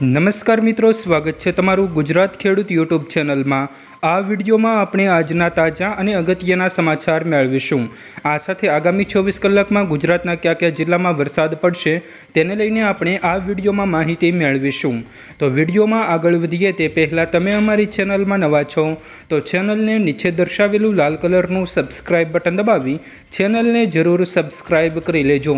નમસ્કાર મિત્રો, સ્વાગત છે તમારું ગુજરાત ખેડૂત યુટ્યુબ ચેનલમાં. આ વિડીયોમાં આપણે આજના તાજા અને અગત્યના સમાચાર મેળવીશું. આ સાથે આગામી ચોવીસ કલાકમાં ગુજરાતના કયા કયા જિલ્લામાં વરસાદ પડશે તેને લઈને આપણે આ વિડીયોમાં માહિતી મેળવીશું. તો વિડીયોમાં આગળ વધીએ તે પહેલાં તમે અમારી ચેનલમાં નવા છો, તો ચેનલને નીચે દર્શાવેલું લાલ કલરનું સબસ્ક્રાઇબ બટન દબાવી ચેનલને જરૂર સબસ્ક્રાઇબ કરી લેજો.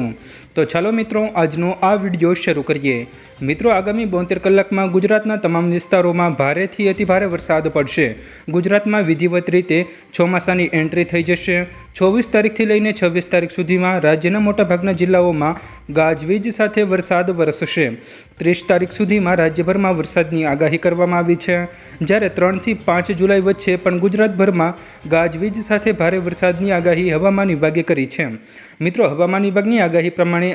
તો ચાલો મિત્રો, આજનો આ વીડિયો શરૂ કરીએ. મિત્રો, આગામી બોતેર કલાકમાં ગુજરાતના તમામ વિસ્તારોમાં ભારેથી અતિભારે વરસાદ પડશે. ગુજરાતમાં વિધિવત રીતે ચોમાસાની એન્ટ્રી થઈ જશે. ચોવીસ તારીખથી લઈને છવ્વીસ તારીખ સુધીમાં રાજ્યના મોટાભાગના જિલ્લાઓમાં ગાજવીજ સાથે વરસાદ વરસશે. ત્રીસ તારીખ સુધીમાં રાજ્યભરમાં વરસાદની આગાહી કરવામાં આવી છે. જ્યારે ત્રણથી પાંચ જુલાઈ વચ્ચે પણ ગુજરાતભરમાં ગાજવીજ સાથે ભારે વરસાદની આગાહી હવામાન વિભાગે કરી છે. મિત્રો, હવામાન વિભાગની આગાહી પ્રમાણે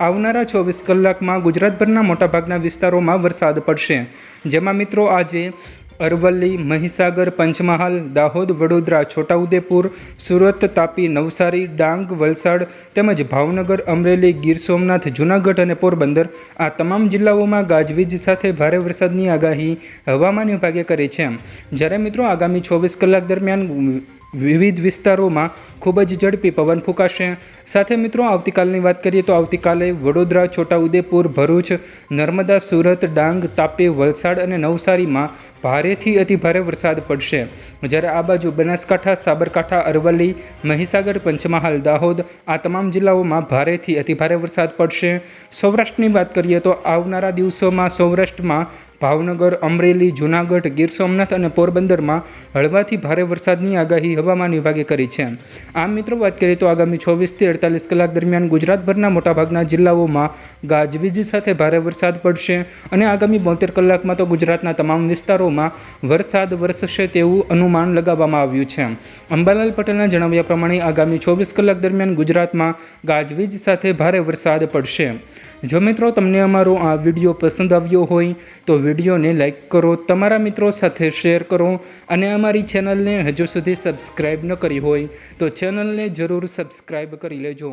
આવનારા ચોવીસ કલાકમાં ગુજરાતભરના મોટાભાગના વિસ્તારોમાં વરસાદ પડશે. જેમાં મિત્રો આજે અરવલ્લી, મહીસાગર, પંચમહાલ, દાહોદ, વડોદરા, છોટાઉદેપુર, સુરત, તાપી, નવસારી, ડાંગ, વલસાડ તેમજ ભાવનગર, અમરેલી, ગીર સોમનાથ, જૂનાગઢ અને પોરબંદર આ તમામ જિલ્લાઓમાં ગાજવીજ સાથે ભારે વરસાદની આગાહી હવામાન વિભાગે કરી છે. જ્યારે મિત્રો આગામી ચોવીસ કલાક દરમિયાન વિવિધ વિસ્તારોમાં ખૂબ જ ઝડપી પવન ફૂંકાશે. સાથે મિત્રો, આવતીકાલની વાત કરીએ તો આવતીકાલે વડોદરા, છોટાઉદેપુર, ભરૂચ, નર્મદા, સુરત, ડાંગ, તાપી, વલસાડ અને નવસારીમાં ભારેથી અતિભારે વરસાદ પડશે. જ્યારે આ બાજુ બનાસકાંઠા, સાબરકાંઠા, અરવલ્લી, મહીસાગર, પંચમહાલ, દાહોદ આ તમામ જિલ્લાઓમાં ભારેથી અતિભારે વરસાદ પડશે. સૌરાષ્ટ્રની વાત કરીએ તો આવનારા દિવસોમાં સૌરાષ્ટ્રમાં ભાવનગર, અમરેલી, જૂનાગઢ, ગીર સોમનાથ અને પોરબંદરમાં હળવાથી ભારે વરસાદની આગાહી હવામાન વિભાગે કરી છે. આમ મિત્રો, વાત કરીએ તો આગામી ચોવીસથી અડતાલીસ કલાક દરમિયાન ગુજરાતભરના મોટાભાગના જિલ્લાઓમાં ગાજવીજ સાથે ભારે વરસાદ પડશે અને આગામી બોતેર કલાકમાં તો ગુજરાતના તમામ વિસ્તારોમાં વરસાદ વરસશે તેવું અનુમાન લગાવવામાં આવ્યું છે. અંબાલાલ પટેલના જણાવ્યા પ્રમાણે આગામી ચોવીસ કલાક દરમિયાન ગુજરાતમાં ગાજવીજ સાથે ભારે વરસાદ પડશે. જો મિત્રો, તમને અમારો આ વીડિયો પસંદ આવ્યો હોય, તો વિડીયોને લાઇક કરો, તમારા મિત્રો સાથે શેર કરો અને અમારી ચેનલને હજુ સુધી સબસ્ક્રાઈબ ન કરી હોય તો ચેનલને જરૂર સબસ્ક્રાઈબ કરી લેજો.